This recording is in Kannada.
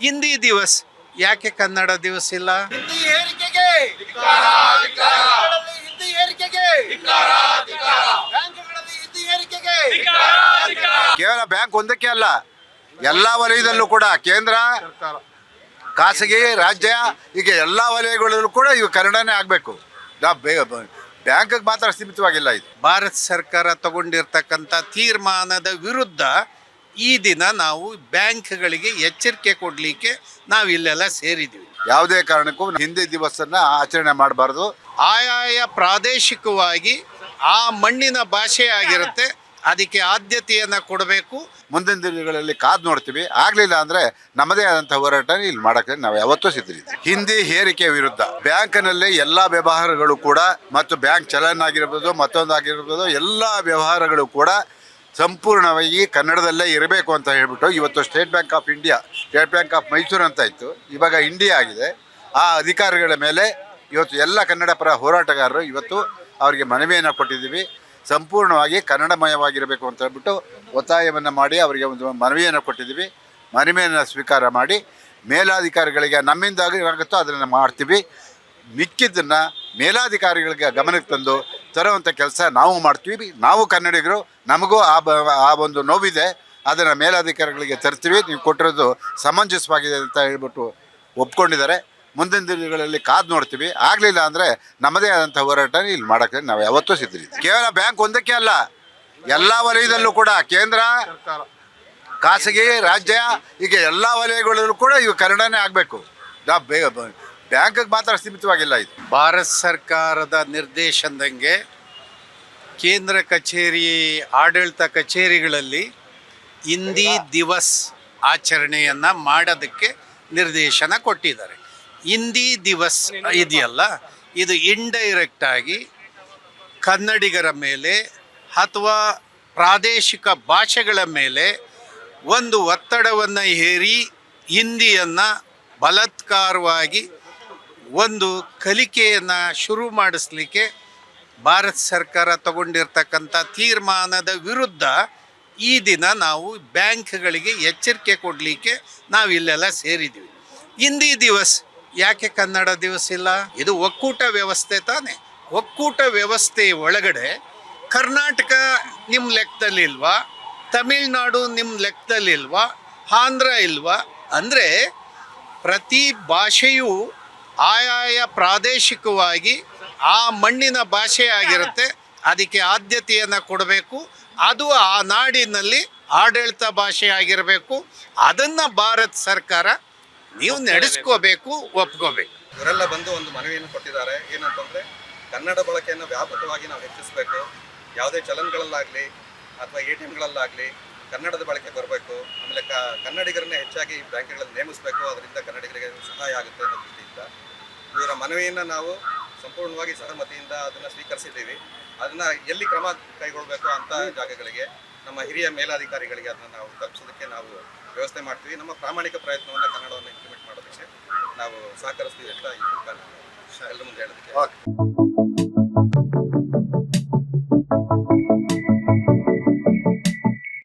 ಹಿಂದಿ ದಿವಸ್. ಯಾಕೆ ಕನ್ನಡ ದಿವಸ ಇಲ್ಲ? ಹಿಂದಿ ಹಿಂದಿ ಬ್ಯಾಂಕ್ಗಳಲ್ಲಿ ಹಿಂದಿ ಕೇವಲ ಬ್ಯಾಂಕ್ ಒಂದಕ್ಕೆ ಅಲ್ಲ ಎಲ್ಲ ವಲಯದಲ್ಲೂ ಕೂಡ ಕೇಂದ್ರ ಖಾಸಗಿ ರಾಜ್ಯ ಈಗ ಎಲ್ಲ ವಲಯಗಳಲ್ಲೂ ಕೂಡ ಇವು ಕನ್ನಡನೇ ಆಗಬೇಕು. ಬ್ಯಾಂಕಿಗೆ ಮಾತ್ರ ಸೀಮಿತವಾಗಿಲ್ಲ ಇದು. ಭಾರತ ಸರ್ಕಾರ ತಗೊಂಡಿರ್ತಕ್ಕಂಥ ತೀರ್ಮಾನದ ವಿರುದ್ಧ ಈ ದಿನ ನಾವು ಬ್ಯಾಂಕ್ಗಳಿಗೆ ಎಚ್ಚರಿಕೆ ಕೊಡಲಿಕ್ಕೆ ನಾವು ಇಲ್ಲೆಲ್ಲ ಸೇರಿದ್ದೀವಿ. ಯಾವುದೇ ಕಾರಣಕ್ಕೂ ಹಿಂದಿ ದಿವಸನ ಆಚರಣೆ ಮಾಡಬಾರ್ದು. ಆಯಾಯ ಪ್ರಾದೇಶಿಕವಾಗಿ ಆ ಮಣ್ಣಿನ ಭಾಷೆ ಆಗಿರುತ್ತೆ. ಅದಕ್ಕೆ ಆದ್ಯತೆಯನ್ನು ಕೊಡಬೇಕು. ಮುಂದಿನ ದಿನಗಳಲ್ಲಿ ಕಾದು ನೋಡ್ತೀವಿ. ಆಗಲಿಲ್ಲ ಅಂದರೆ ನಮ್ಮದೇ ಆದಂಥ ಹೋರಾಟ ಇಲ್ಲಿ ಮಾಡೋಕ್ಕೆ ನಾವು ಯಾವತ್ತೂ ಸಿದ್ಧರಿದ್ದೀವಿ ಹಿಂದಿ ಹೇರಿಕೆ ವಿರುದ್ಧ ಬ್ಯಾಂಕ್ನಲ್ಲಿ ಎಲ್ಲ ವ್ಯವಹಾರಗಳು ಕೂಡ ಮತ್ತು ಬ್ಯಾಂಕ್ ಚಲನ್ ಆಗಿರ್ಬೋದು ಮತ್ತೊಂದಾಗಿರ್ಬೋದು ಎಲ್ಲ ವ್ಯವಹಾರಗಳು ಕೂಡ ಸಂಪೂರ್ಣವಾಗಿ ಕನ್ನಡದಲ್ಲೇ ಇರಬೇಕು ಅಂತ ಹೇಳಿಬಿಟ್ಟು ಇವತ್ತು State Bank of India State Bank of Mysuru ಅಂತ ಇತ್ತು. ಇವಾಗ ಇಂಡಿಯಾ ಆಗಿದೆ. ಆ ಅಧಿಕಾರಿಗಳ ಮೇಲೆ ಇವತ್ತು ಎಲ್ಲ ಕನ್ನಡ ಪರ ಹೋರಾಟಗಾರರು ಇವತ್ತು ಅವರಿಗೆ ಮನವಿಯನ್ನು ಕೊಟ್ಟಿದ್ದೀವಿ. ಸಂಪೂರ್ಣವಾಗಿ ಕನ್ನಡಮಯವಾಗಿರಬೇಕು ಅಂತ ಹೇಳ್ಬಿಟ್ಟು ಒತ್ತಾಯವನ್ನು ಮಾಡಿ ಅವರಿಗೆ ಒಂದು ಮನವಿಯನ್ನು ಕೊಟ್ಟಿದ್ದೀವಿ. ಮನವಿಯನ್ನು ಸ್ವೀಕಾರ ಮಾಡಿ ಮೇಲಾಧಿಕಾರಿಗಳಿಗೆ ನಮ್ಮಿಂದ ಆಗುತ್ತೋ ಅದನ್ನು ಮಾಡ್ತೀವಿ. ಮಿಕ್ಕಿದ್ದನ್ನು ಮೇಲಾಧಿಕಾರಿಗಳಿಗೆ ಗಮನಕ್ಕೆ ತಂದು ತರುವಂಥ ಕೆಲಸ ನಾವು ಮಾಡ್ತೀವಿ. ನಾವು ಕನ್ನಡಿಗರು, ನಮಗೂ ಆ ಬ, ಆ ಒಂದು ನೋವಿದೆ. ಅದನ್ನು ಮೇಲಾಧಿಕಾರಿಗಳಿಗೆ ತರ್ತೀವಿ. ನೀವು ಕೊಟ್ಟಿರೋದು ಸಮಂಜಸವಾಗಿದೆ ಅಂತ ಹೇಳ್ಬಿಟ್ಟು ಒಪ್ಕೊಂಡಿದ್ದಾರೆ. ಮುಂದಿನ ದಿನಗಳಲ್ಲಿ ಕಾದು ನೋಡ್ತೀವಿ. ಆಗಲಿಲ್ಲ ಅಂದರೆ ನಮ್ಮದೇ ಆದಂಥ ಹೋರಾಟ ಇಲ್ಲಿ ಮಾಡೋಕ್ಕೆ ನಾವು ಯಾವತ್ತೂ ಸಿದ್ಧರಿದ್ದೀವಿ ಕೇವಲ ಬ್ಯಾಂಕ್ ಒಂದಕ್ಕೆ ಅಲ್ಲ, ಎಲ್ಲ ವಲಯದಲ್ಲೂ ಕೂಡ ಕೇಂದ್ರ, ಖಾಸಗಿ, ರಾಜ್ಯ ಹೀಗೆ ಎಲ್ಲ ವಲಯಗಳಲ್ಲೂ ಕೂಡ ಇವು ಕನ್ನಡನೇ ಆಗಬೇಕು. ಬ್ಯಾಂಕಿಗೆ ಮಾತ್ರ ಸೀಮಿತವಾಗಿಲ್ಲ ಇದು. ಭಾರತ ಸರ್ಕಾರದ ನಿರ್ದೇಶನದಂಗೆ ಕೇಂದ್ರ ಕಚೇರಿ ಆಡಳಿತ ಕಚೇರಿಗಳಲ್ಲಿ ಹಿಂದಿ ದಿವಸ್ ಆಚರಣೆಯನ್ನು ಮಾಡೋದಕ್ಕೆ ನಿರ್ದೇಶನ ಕೊಟ್ಟಿದ್ದಾರೆ. ಹಿಂದಿ ದಿವಸ್ ಇದೆಯಲ್ಲ ಇದು ಇಂಡೈರೆಕ್ಟ್ ಆಗಿ ಕನ್ನಡಿಗರ ಮೇಲೆ ಅಥವಾ ಪ್ರಾದೇಶಿಕ ಭಾಷೆಗಳ ಮೇಲೆ ಒಂದು ಒತ್ತಡವನ್ನು ಹೇರಿ ಹಿಂದಿಯನ್ನು ಬಲಾತ್ಕಾರವಾಗಿ ಒಂದು ಕಲಿಕೆಯನ್ನು ಶುರು ಮಾಡಿಸ್ಲಿಕ್ಕೆ ಭಾರತ ಸರ್ಕಾರ ತಗೊಂಡಿರ್ತಕ್ಕಂಥ ತೀರ್ಮಾನದ ವಿರುದ್ಧ ಈ ದಿನ ನಾವು ಬ್ಯಾಂಕ್ಗಳಿಗೆ ಎಚ್ಚರಿಕೆ ಕೊಡಲಿಕ್ಕೆ ನಾವು ಇಲ್ಲೆಲ್ಲ ಸೇರಿದ್ದೀವಿ ಹಿಂದಿ ದಿವಸ್, ಯಾಕೆ ಕನ್ನಡ ದಿವಸ ಇಲ್ಲ? ಇದು ಒಕ್ಕೂಟ ವ್ಯವಸ್ಥೆ ತಾನೆ. ಒಕ್ಕೂಟ ವ್ಯವಸ್ಥೆ ಒಳಗಡೆ ಕರ್ನಾಟಕ ನಿಮ್ಮ ಲೆಕ್ಕದಲ್ಲಿಲ್ವಾ ತಮಿಳ್ನಾಡು ನಿಮ್ಮ ಲೆಕ್ಕದಲ್ಲಿಲ್ವಾ ಆಂಧ್ರ ಇಲ್ವಾ? ಅಂದರೆ ಪ್ರತಿ ಭಾಷೆಯು ಆಯಾಯ ಪ್ರಾದೇಶಿಕವಾಗಿ ಆ ಮಣ್ಣಿನ ಭಾಷೆ ಆಗಿರುತ್ತೆ. ಅದಕ್ಕೆ ಆದ್ಯತೆಯನ್ನು ಕೊಡಬೇಕು. ಅದು ಆ ನಾಡಿನಲ್ಲಿ ಆಡಳಿತ ಭಾಷೆ ಆಗಿರಬೇಕು. ಅದನ್ನು ಭಾರತ ಸರ್ಕಾರ ನೀವು ನಡೆಸ್ಕೋಬೇಕು ಒಪ್ಕೋಬೇಕು. ಇವರೆಲ್ಲ ಬಂದು ಒಂದು ಮನವಿಯನ್ನು ಕೊಟ್ಟಿದ್ದಾರೆ. ಏನಂತಂದರೆ ಕನ್ನಡ ಬಳಕೆಯನ್ನು ವ್ಯಾಪಕವಾಗಿ ನಾವು ಹೆಚ್ಚಿಸಬೇಕು. ಯಾವುದೇ ಚಲನ್ಗಳಲ್ಲಾಗಲಿ ಅಥವಾ ಎ ಟಿ ಎಮ್ಗಳಲ್ಲಾಗಲಿ ಕನ್ನಡದ ಬಳಕೆ ಬರಬೇಕು, ಆಮೇಲೆ ಕ, ಕನ್ನಡಿಗರನ್ನೇ ಹೆಚ್ಚಾಗಿ ಬ್ಯಾಂಕ್ಗಳಲ್ಲಿ ನೇಮಿಸಬೇಕು, ಅದರಿಂದ ಕನ್ನಡಿಗರಿಗೆ ಸಹಾಯ ಆಗುತ್ತೆ ಅನ್ನೋ ದೃಷ್ಟಿಯಿಂದ ಇವರ ಮನವಿಯನ್ನು ನಾವು ಸಂಪೂರ್ಣವಾಗಿ ಸಹಮತಿಯಿಂದ ಅದನ್ನು ಸ್ವೀಕರಿಸಿದ್ದೀವಿ. ಅದನ್ನು ಎಲ್ಲಿ ಕ್ರಮ ಕೈಗೊಳ್ಳಬೇಕು ಅಂತ ಜಾಗಗಳಿಗೆ, ನಮ್ಮ ಹಿರಿಯ ಮೇಲಾಧಿಕಾರಿಗಳಿಗೆ ಅದನ್ನು ನಾವು ತಲುಪಿಸೋದಕ್ಕೆ ನಾವು ವ್ಯವಸ್ಥೆ ಮಾಡ್ತೀವಿ. ನಮ್ಮ ಪ್ರಾಮಾಣಿಕ ಪ್ರಯತ್ನವನ್ನು ಕನ್ನಡವನ್ನು ಇಂಪ್ಲಿಮೆಂಟ್ ಮಾಡೋದಕ್ಕೆ ನಾವು ಸಹಕರಿಸ್ತೀವಿ ಅಂತ ಈ ಮೂಲಕ ಎಲ್ಲರ ಮುಂದೆ ಹೇಳೋದಕ್ಕೆ.